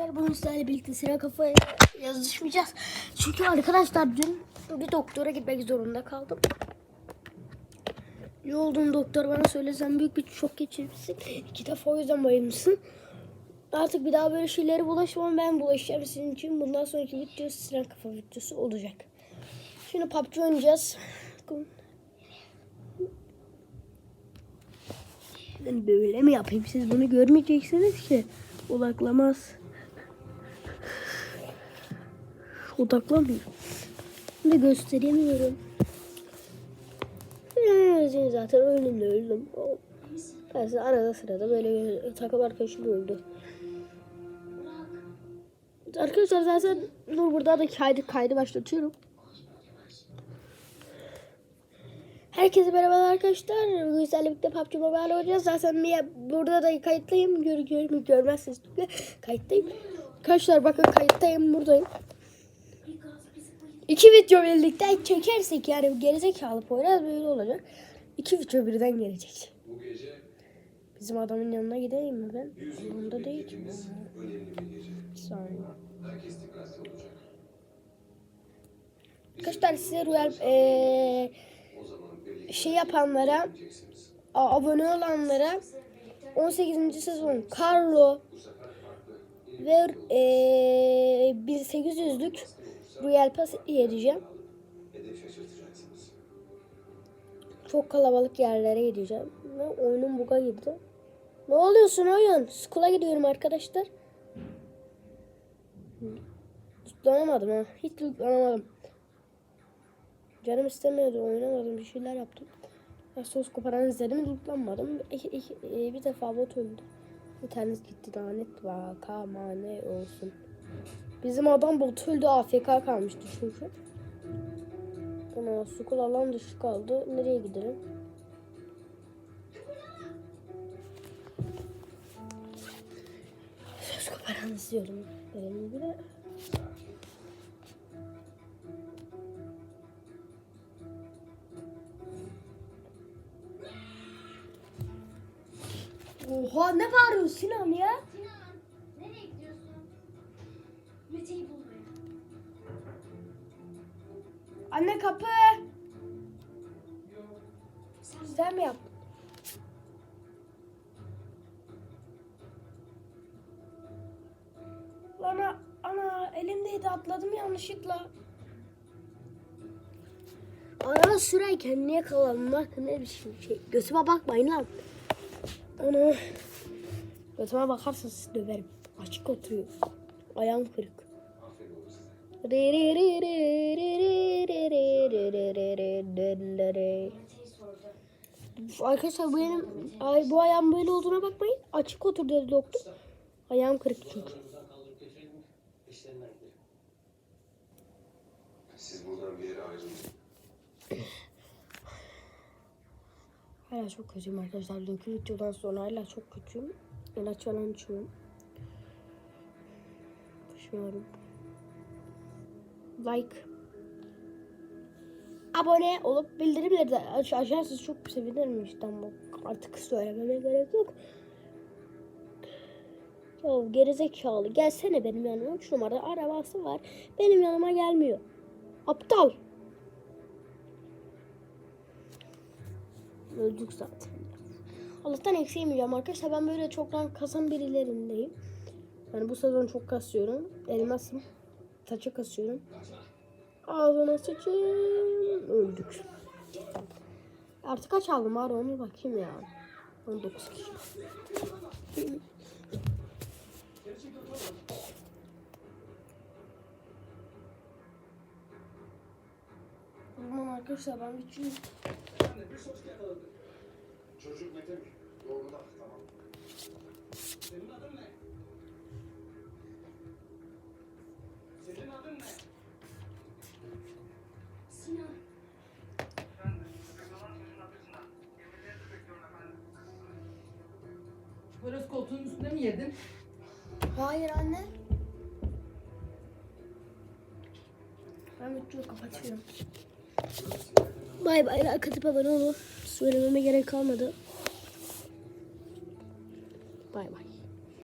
arkadaşlar. Bugün sizlerle birlikte sıra kafaya yazışmayacağız. Çünkü arkadaşlar dün bir doktora gitmek zorunda kaldım. Ne olduğunu doktor bana söylesen büyük bir şok geçirmişsin. İki defa o yüzden bayılmışsın. Artık bir daha böyle şeylere bulaşmam. Ben bulaşacağım sizin için. Bundan sonraki video sıra kafa videosu olacak. Şimdi PUBG oynayacağız. Ben böyle mi yapayım? Siz bunu görmeyeceksiniz ki. Odaklamaz. Odaklamıyor. Şimdi gösteremiyorum. Ben zaten önümde öldüm. Ben size arada sırada böyle takım arkadaşım öldü. Arkadaşlar zaten dur burada da kaydı kaydı başlatıyorum. Herkese merhaba arkadaşlar. Bugün sizlerle birlikte PUBG Mobile oynayacağız. Zaten bir- burada da kayıttayım. Gör, gör, görmezsiniz. Kayıttayım. Arkadaşlar bakın kayıttayım buradayım. İki video birlikte çekersek yani gerizekalı Poyraz böyle olacak. İki video birden gelecek. Bu gece Bizim adamın yanına gideyim mi ben? Onda değil ki. bir saniye. Arkadaşlar size Royal birlikte şey yapanlara abone olanlara 18. sezon Carlo ve eee 1800'lük Royal Pass şaşırtacaksınız. Çok kalabalık yerlere gideceğim. Ve oyunun buga girdi. Ne oluyorsun oyun? Skula gidiyorum arkadaşlar. Tutlanamadım ha. Hiç tutlanamadım. Canım istemiyordu. Oynamadım. Bir şeyler yaptım. Ya sos koparan izledim. Tutlanmadım. Bir defa bot öldü. İnternet gitti. Lanet vaka mane olsun. Bizim adam bot öldü. AFK kalmıştı çünkü. Ana sukul alan dışı kaldı. Nereye gidelim? Söz koparan istiyorum. Benim gibi. Oha ne bağırıyorsun Sinan ya? Anne kapı. Sen mi yaptın? Ana, ana elimdeydi atladım yanlışlıkla. Araba sürerken niye kalanmak ne biçim şey. Götüme bakmayın lan. Ana. Götüme bakarsanız döverim. Açık oturuyor. Ayağım kırık. Arkadaşlar benim ay, bu ayağım böyle olduğuna bakmayın. Açık otur dedi doktor. Ayağım kırık çünkü. Siz buradan bir yere ayrılın. Hala çok kötüyüm arkadaşlar. Dünkü videodan sonra hala çok kötüyüm. İlaç falan içiyorum. Düşüyorum. Like. Abone olup bildirimleri de aç açarsanız çok sevinirim işte ama artık söylememe gerek yok. Ya gerizekalı gelsene benim yanıma. 3 numara arabası var. Benim yanıma gelmiyor. Aptal. Öldük zaten. Allah'tan eksi yemeyeceğim arkadaşlar. Ben böyle çok rank kasan birilerindeyim. Yani bu sezon çok kasıyorum. Elmasım. Taça kasıyorum. Ağzına sıçayım. Öldük. Artık kaç aldım bari onu bakayım ya. 19 kişi. Tamam arkadaşlar ben geçeyim. Çocuk Mete mi? Doğruda. Tamam. Senin adın ne? Böyle koltuğun üstünde mi yedin? Hayır anne. Ben videoyu kapatıyorum. Bay bay like atıp abone olun. Söylememe gerek kalmadı. Bay bay.